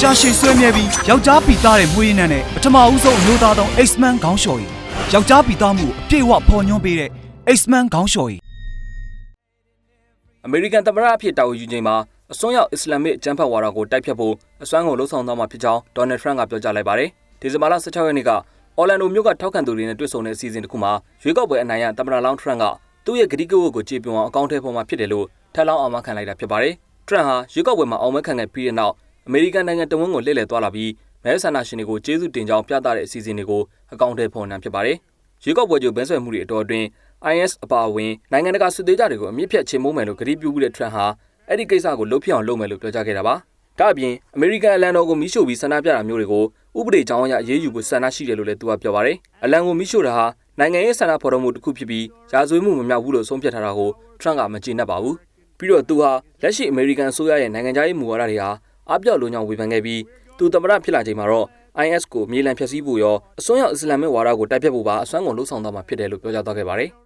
ကြာရှည်ဆွဲမြဲပြီးယောက်ျားပီသားတဲ့မွေးရင်းနဲ့ပထမဦးဆုံးအမျိုးသားတောင် X-Man ခေါင်းလျှော်ကြီးယောက်ျားပီသားမှုအပြည့်အဝဖော်ညွှန်းပေးတဲ့ X-Man ခေါင်းလျှော်ကြီးအမေရိကန်သမ္မတအဖြစ်တာဝန်ယူချိန်မှာအစွန်းရောက်အစ္စလာမစ်ကျန်းဖတ်ဝါဒကိုတိုက်ဖြတ်ဖို့အစွမ်းကုန်လှုံ့ဆော်သွားမှာဖြစ်ကြောင်းဒေါ်နယ်ထရန့်ကပြောကြားလိုက်ပါတယ်။ဒီဇင်ဘာလ16ရက်နေ့ကအော်လန်ဒိုမြို့ကထောက်ခံသူတွေနဲ့တွေ့ဆုံတဲ့အစီအစဉ်တစ်ခုမှာရွေးကောက်ပွဲအနိုင်ရသမ္မတလောင်းထရန့်ကသူ့ရဲ့ဂတိကဝတ်ကိုကြေပွန်အောင်အကောင့်ထဲပေါ်မှာဖြစ်တယ်လို့ထပ်လောင်းအောင်မခံလိုက်တာဖြစ်ပါတယ်။ထရန့်ဟာရွေးကောက်ပွဲမှာအောင်မခံခဲ့ပြီးတဲ့နောက် အမေရိကန်နိုင်ငံတဝန်းကိုလှည့်လည်သွားလာပြီးမဲဆန္ဒရှင်တွေကိုကျေးဇူးတင်ကြောင်းပြသတဲ့အစီအစဉ်တွေကိုအကောင့်ထဲပေါ်နှံဖြစ်ပါတယ်။ရွေးကောက်ပွဲကြိုဘဲဆွဲမှုတွေအတော်အတွင်း IS အပါအဝင်နိုင်ငံတကာစစ်သေးကြတွေကိုအမြင့်ဖြတ်ချေမှုန်းမယ်လို့ကတိပြုခဲ့တဲ့ထရန့်ဟာအဲ့ဒီကိစ္စကိုလှုပ်ဖြစ်အောင်လုပ်မယ်လို့ပြောကြားခဲ့တာပါ။ဒါ့အပြင်အမေရိကန်အလံတော်ကိုမိရှို့ပြီးဆန္ဒပြတာမျိုးတွေကိုဥပဒေကြောင်းအရအရေးယူဖို့ဆန္ဒရှိတယ်လို့လည်းသူကပြောပါတယ်။အလံကိုမိရှို့တာဟာနိုင်ငံရေးဆန္ဒဖော်ထုတ်မှုတစ်ခုဖြစ်ပြီးရာဇဝတ်မှုမမြောက်ဘူးလို့ဆုံးဖြတ်ထားတာကိုထရန့်ကမကျေနပ်ပါဘူး။ပြီးတော့သူဟာလက်ရှိအမေရိကန်အစိုးရရဲ့နိုင်ငံခြားရေးမူဝါဒတွေဟာ အပြောက်လုံးကြောင်ဝေဖန်ခဲ့ပြီးသူသမ္မတဖြစ်လာချိန်မှာတော့ IS ကိုမြေလံဖျက်ဆီးဖို့ရောအစွန်းရောက်အစ္စလာမစ်ဝါဒကိုတိုက်ဖြတ်ဖို့ပါအစွမ်းကုန်လှုံ့ဆော်သွားမှာဖြစ်တယ်လို့ပြောကြားသွားခဲ့ပါတယ်။